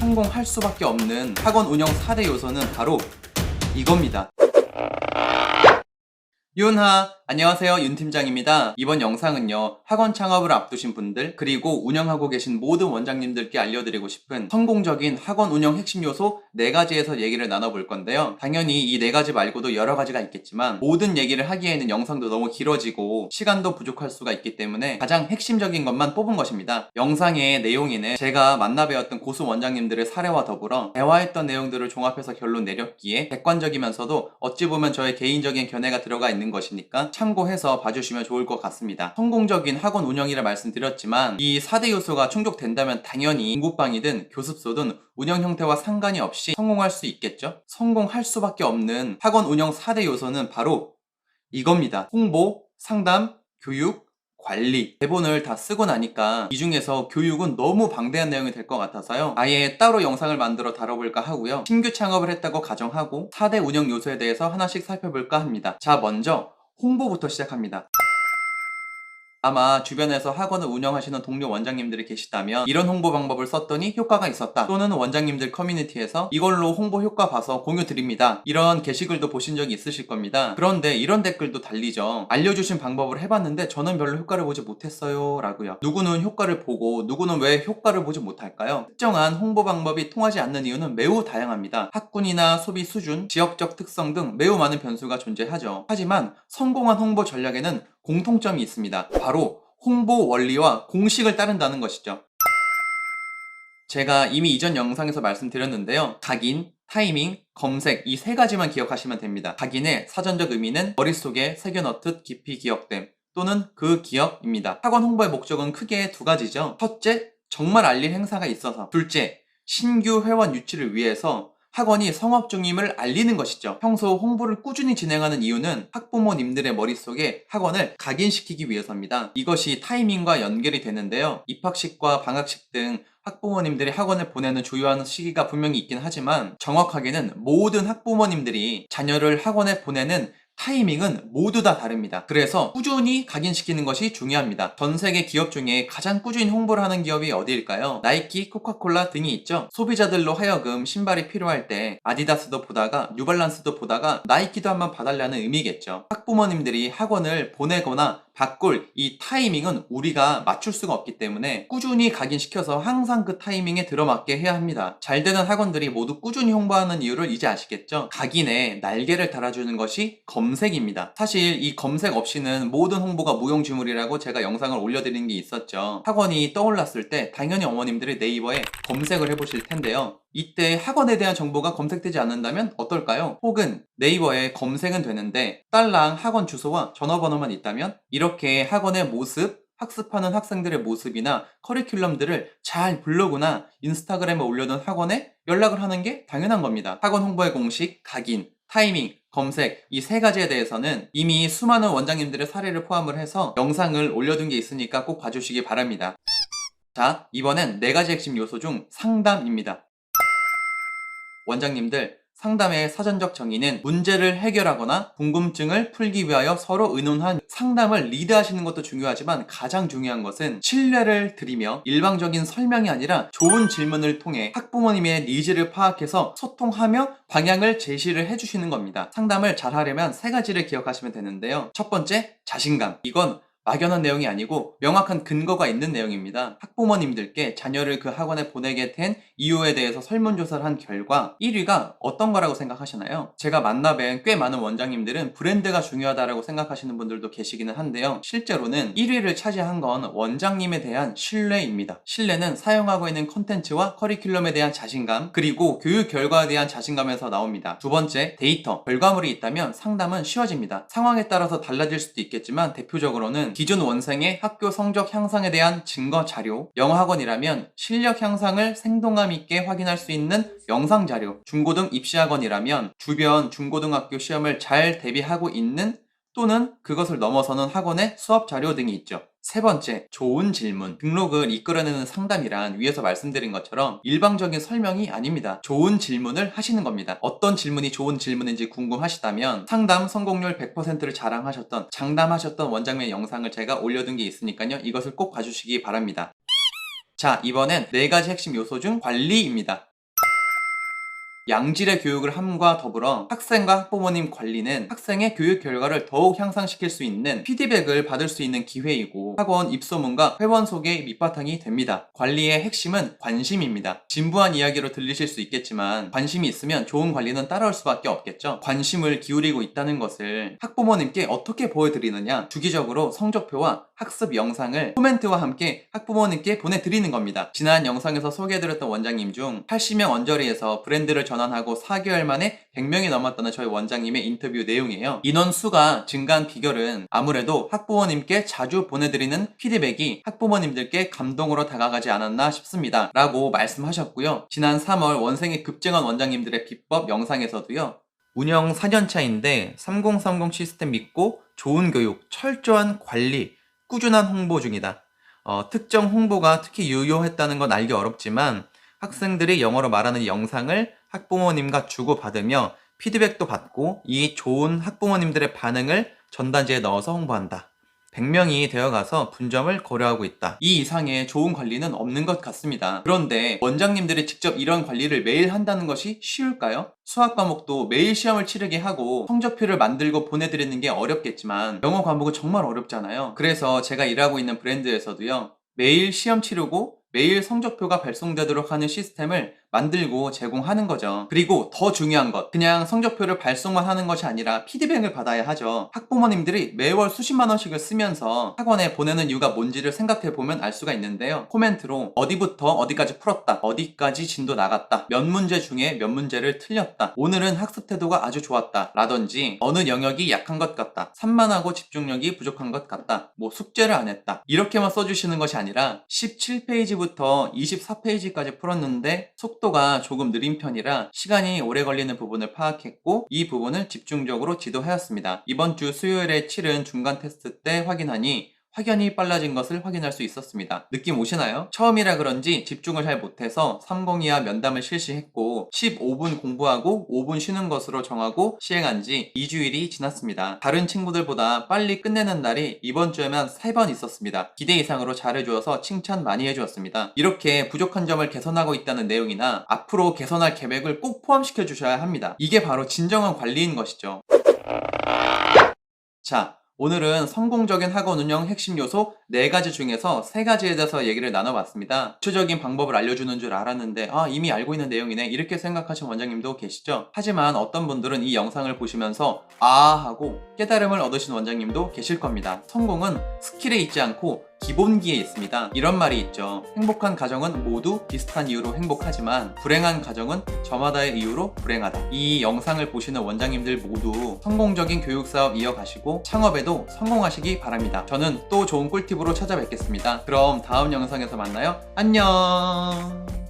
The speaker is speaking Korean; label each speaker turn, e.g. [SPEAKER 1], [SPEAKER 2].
[SPEAKER 1] 성공할 수밖에 없는 학원 운영 4대 요소는 바로 이겁니다. 윤하, 안녕하세요. 윤 팀장입니다. 이번 영상은요, 학원 창업을 앞두신 분들, 그리고 운영하고 계신 모든 원장님들께 알려드리고 싶은 성공적인 학원 운영 핵심 요소 4가지에서 얘기를 나눠볼 건데요. 당연히 이 4가지 말고도 여러 가지가 있겠지만, 모든 얘기를 하기에는 영상도 너무 길어지고, 시간도 부족할 수가 있기 때문에 가장 핵심적인 것만 뽑은 것입니다. 영상의 내용에는 제가 만나 뵈었던 고수 원장님들의 사례와 더불어 대화했던 내용들을 종합해서 결론 내렸기에 객관적이면서도 어찌 보면 저의 개인적인 견해가 들어가 있는 것이니까 참고해서 봐주시면 좋을 것 같습니다. 성공적인 학원 운영이라 말씀드렸지만 이 4대 요소가 충족된다면 당연히 인구빵이든 교습소든 운영 형태와 상관이 없이 성공할 수 있겠죠? 성공할 수밖에 없는 학원 운영 4대 요소는 바로 이겁니다. 홍보, 상담, 교육, 관리 대본을 다 쓰고 나니까 이 중에서 교육은 너무 방대한 내용이 될 것 같아서요. 아예 따로 영상을 만들어 다뤄볼까 하고요. 신규 창업을 했다고 가정하고 4대 운영 요소에 대해서 하나씩 살펴볼까 합니다. 자 먼저 홍보부터 시작합니다 아마 주변에서 학원을 운영하시는 동료 원장님들이 계시다면 이런 홍보 방법을 썼더니 효과가 있었다. 또는 원장님들 커뮤니티에서 이걸로 홍보 효과 봐서 공유 드립니다. 이런 게시글도 보신 적이 있으실 겁니다. 그런데 이런 댓글도 달리죠. 알려주신 방법을 해봤는데 저는 별로 효과를 보지 못했어요 라고요. 누구는 효과를 보고 누구는 왜 효과를 보지 못할까요? 특정한 홍보 방법이 통하지 않는 이유는 매우 다양합니다. 학군이나 소비 수준 지역적 특성 등 매우 많은 변수가 존재하죠. 하지만 성공한 홍보 전략에는 공통점이 있습니다. 바로 홍보 원리와 공식을 따른다는 것이죠. 제가 이미 이전 영상에서 말씀드렸는데요. 각인, 타이밍, 검색 이 세 가지만 기억하시면 됩니다. 각인의 사전적 의미는 머릿속에 새겨넣듯 깊이 기억됨 또는 그 기억입니다. 학원 홍보의 목적은 크게 두 가지죠. 첫째, 정말 알릴 행사가 있어서. 둘째, 신규 회원 유치를 위해서 학원이 성업 중임을 알리는 것이죠. 평소 홍보를 꾸준히 진행하는 이유는 학부모님들의 머릿속에 학원을 각인시키기 위해서입니다. 이것이 타이밍과 연결이 되는데요. 입학식과 방학식 등 학부모님들이 학원을 보내는 주요한 시기가 분명히 있긴 하지만 정확하게는 모든 학부모님들이 자녀를 학원에 보내는 타이밍은 모두 다 다릅니다. 그래서 꾸준히 각인시키는 것이 중요합니다. 전 세계 기업 중에 가장 꾸준히 홍보를 하는 기업이 어디일까요? 나이키, 코카콜라 등이 있죠. 소비자들로 하여금 신발이 필요할 때 아디다스도 보다가 뉴발란스도 보다가 나이키도 한번 봐달라는 의미겠죠. 학부모님들이 학원을 보내거나 바꿀 이 타이밍은 우리가 맞출 수가 없기 때문에 꾸준히 각인시켜서 항상 그 타이밍에 들어맞게 해야 합니다. 잘 되는 학원들이 모두 꾸준히 홍보하는 이유를 이제 아시겠죠? 각인에 날개를 달아주는 것이 검색입니다. 사실 이 검색 없이는 모든 홍보가 무용지물이라고 제가 영상을 올려드린 게 있었죠. 학원이 떠올랐을 때 당연히 어머님들이 네이버에 검색을 해보실 텐데요. 이때 학원에 대한 정보가 검색되지 않는다면 어떨까요? 혹은 네이버에 검색은 되는데 딸랑 학원 주소와 전화번호만 있다면 이렇게 학원의 모습, 학습하는 학생들의 모습이나 커리큘럼들을 잘 블로그나 인스타그램에 올려둔 학원에 연락을 하는 게 당연한 겁니다. 학원 홍보의 공식, 각인, 타이밍, 검색 이 세 가지에 대해서는 이미 수많은 원장님들의 사례를 포함을 해서 영상을 올려둔 게 있으니까 꼭 봐주시기 바랍니다. 자, 이번엔 네 가지 핵심 요소 중 상담입니다. 원장님들 상담의 사전적 정의는 문제를 해결하거나 궁금증을 풀기 위하여 서로 의논한 상담을 리드하시는 것도 중요하지만 가장 중요한 것은 신뢰를 드리며 일방적인 설명이 아니라 좋은 질문을 통해 학부모님의 니즈를 파악해서 소통하며 방향을 제시를 해주시는 겁니다. 상담을 잘 하려면 세 가지를 기억하시면 되는데요. 첫 번째, 자신감. 이건 막연한 내용이 아니고 명확한 근거가 있는 내용입니다. 학부모님들께 자녀를 그 학원에 보내게 된 이유에 대해서 설문조사를 한 결과 1위가 어떤 거라고 생각하시나요? 제가 만나뵌 꽤 많은 원장님들은 브랜드가 중요하다고 생각하시는 분들도 계시기는 한데요. 실제로는 1위를 차지한 건 원장님에 대한 신뢰입니다. 신뢰는 사용하고 있는 컨텐츠와 커리큘럼에 대한 자신감 그리고 교육 결과에 대한 자신감에서 나옵니다. 두 번째, 데이터. 결과물이 있다면 상담은 쉬워집니다. 상황에 따라서 달라질 수도 있겠지만 대표적으로는 기존 원생의 학교 성적 향상에 대한 증거 자료, 영어 학원이라면 실력 향상을 생동감 있게 확인할 수 있는 영상 자료, 중고등 입시 학원이라면 주변 중고등학교 시험을 잘 대비하고 있는 또는 그것을 넘어서는 학원의 수업 자료 등이 있죠. 세 번째, 좋은 질문. 등록을 이끌어내는 상담이란 위에서 말씀드린 것처럼 일방적인 설명이 아닙니다. 좋은 질문을 하시는 겁니다. 어떤 질문이 좋은 질문인지 궁금하시다면 상담 성공률 100%를 자랑하셨던, 장담하셨던 원장님의 영상을 제가 올려둔 게 있으니까요. 이것을 꼭 봐주시기 바랍니다. 자, 이번엔 네 가지 핵심 요소 중 관리입니다. 양질의 교육을 함과 더불어 학생과 학부모님 관리는 학생의 교육 결과를 더욱 향상시킬 수 있는 피드백을 받을 수 있는 기회이고 학원 입소문과 회원 소개 밑바탕이 됩니다. 관리의 핵심은 관심입니다. 진부한 이야기로 들리실 수 있겠지만 관심이 있으면 좋은 관리는 따라올 수밖에 없겠죠. 관심을 기울이고 있다는 것을 학부모님께 어떻게 보여드리느냐 주기적으로 성적표와 학습 영상을 코멘트와 함께 학부모님께 보내드리는 겁니다. 지난 영상에서 소개해드렸던 원장님 중 80명 언저리에서 브랜드를 전 환하고 4개월 만에 100명이 넘었다는 저희 원장님의 인터뷰 내용이에요. 인원 수가 증가한 비결은 아무래도 학부모님께 자주 보내드리는 피드백이 학부모님들께 감동으로 다가가지 않았나 싶습니다. 라고 말씀하셨고요. 지난 3월 원생의 급증한 원장님들의 비법 영상에서도요. 운영 4년차인데 3030 시스템 믿고 좋은 교육, 철저한 관리, 꾸준한 홍보 중이다. 어, 특정 홍보가 특히 유효했다는 건 알기 어렵지만 학생들이 영어로 말하는 영상을 학부모님과 주고받으며 피드백도 받고 이 좋은 학부모님들의 반응을 전단지에 넣어서 홍보한다. 100명이 되어가서 분점을 고려하고 있다. 이 이상의 좋은 관리는 없는 것 같습니다. 그런데 원장님들이 직접 이런 관리를 매일 한다는 것이 쉬울까요? 수학 과목도 매일 시험을 치르게 하고 성적표를 만들고 보내드리는 게 어렵겠지만 영어 과목은 정말 어렵잖아요. 그래서 제가 일하고 있는 브랜드에서도요. 매일 시험 치르고 매일 성적표가 발송되도록 하는 시스템을 만들고 제공하는 거죠. 그리고 더 중요한 것, 그냥 성적표를 발송만 하는 것이 아니라 피드백을 받아야 하죠. 학부모님들이 매월 수십만 원씩을 쓰면서 학원에 보내는 이유가 뭔지를 생각해 보면 알 수가 있는데요. 코멘트로 어디부터 어디까지 풀었다, 어디까지 진도 나갔다, 몇 문제 중에 몇 문제를 틀렸다, 오늘은 학습 태도가 아주 좋았다, 라든지 어느 영역이 약한 것 같다, 산만하고 집중력이 부족한 것 같다, 뭐 숙제를 안 했다, 이렇게만 써주시는 것이 아니라 17페이지부터 24페이지까지 풀었는데 속 속도가 조금 느린 편이라 시간이 오래 걸리는 부분을 파악했고 이 부분을 집중적으로 지도하였습니다. 이번 주 수요일에 치른 중간 테스트 때 확인하니 확연히 빨라진 것을 확인할 수 있었습니다. 느낌 오시나요? 처음이라 그런지 집중을 잘 못해서 302와 면담을 실시했고 15분 공부하고 5분 쉬는 것으로 정하고 시행한 지 2주일이 지났습니다. 다른 친구들보다 빨리 끝내는 날이 이번 주에만 3번 있었습니다. 기대 이상으로 잘해주어서 칭찬 많이 해주었습니다. 이렇게 부족한 점을 개선하고 있다는 내용이나 앞으로 개선할 계획을 꼭 포함시켜 주셔야 합니다. 이게 바로 진정한 관리인 것이죠. 자, 오늘은 성공적인 학원 운영 핵심 요소 4가지 중에서 3가지에 대해서 얘기를 나눠봤습니다. 구체적인 방법을 알려주는 줄 알았는데 아 이미 알고 있는 내용이네 이렇게 생각하신 원장님도 계시죠? 하지만 어떤 분들은 이 영상을 보시면서 아 하고 깨달음을 얻으신 원장님도 계실 겁니다. 성공은 스킬에 있지 않고 기본기에 있습니다. 이런 말이 있죠. 행복한 가정은 모두 비슷한 이유로 행복하지만 불행한 가정은 저마다의 이유로 불행하다. 이 영상을 보시는 원장님들 모두 성공적인 교육 사업 이어가시고 창업에도 성공하시기 바랍니다. 저는 또 좋은 꿀팁 으로 찾아뵙겠습니다. 그럼 다음 영상에서 만나요. 안녕!